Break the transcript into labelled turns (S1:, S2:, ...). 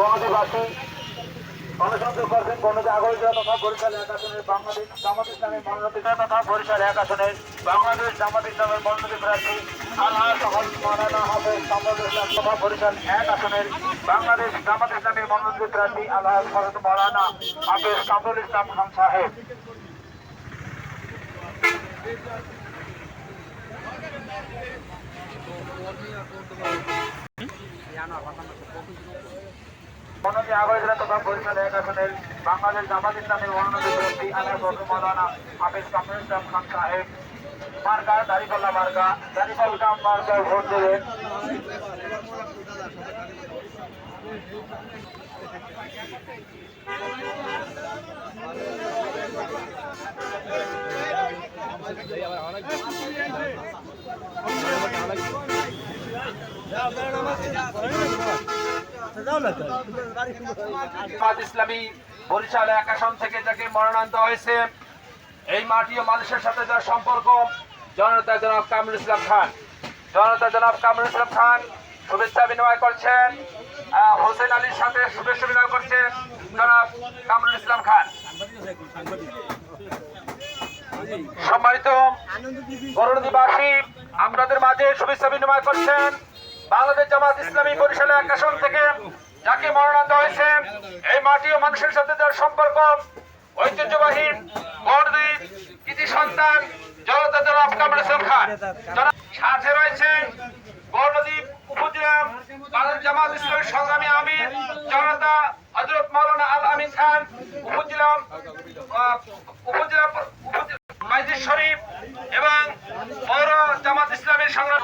S1: বনদীবাসী অনুসন্ধান বরিশাল এক আসনের বাংলাদেশ জামাত ইসলামের মনোনীত তথা বরিশাল এক বাংলাদেশ জামাত ইসলামের মনোনীত প্রার্থী আল্লাহ সহজ মৌলানা হাফেজ কামরুল ইসলাম তথা বাংলাদেশ জামাত ইসলামের মনোনীত প্রার্থী আল্লাহ সহজ মৌলানা হাফেজ সাহেব। মনোনীত আগরতলা তথা বরিশাল এক আসনের বাংলাদেশ জামাত ইসলামের মনোনীত প্রার্থী আল্লাহ সহজ মৌলানা হাফেজ কামরুল ইসলাম খান সাহেব। মার্কা দাড়িপাল্লা মার্কা দাড়িপাল্লা মার্কায় ভোট দেবেন
S2: জামাত ইসলামী বরিশাল থেকে হয়েছে, এই মানুষের সাথে সম্পর্ক, জনতা জনাব কামরুল ইসলাম খান। জনতা জনাব কামরুল ইসলাম খান শুভেচ্ছা বিনিময় করছেন হোসেন আলীর সাথে শুভেচ্ছা বিনিময় করছেন জনাব কামরুল ইসলাম খান। সম্মানিত করণদীবাসী আপনাদের মাঝে শুভেচ্ছা বিনিময় করছেন বাংলাদেশ জামাত ইসলামী বরিশাল এক আসন থেকে যাকে মনোনয়ন হয়েছে এই মাটি ও মানুষের সাথে যার সম্পর্ক, ঐতিহ্যবাহী বড়দ্বীপ কৃতি সন্তান, জনতা কামরুল ইসলাম খান। সাথে রয়েছেন বড়দ্বীপ উপজেলা বাংলাদেশ জামাত ইসলামী সংগ্রামী আমির, জনতা মাওলানা আল আমিন খান, উপজেলা উপজেলা উপজেলা শরীফ এবং পৌর জামাত ইসলামের সংগ্রাম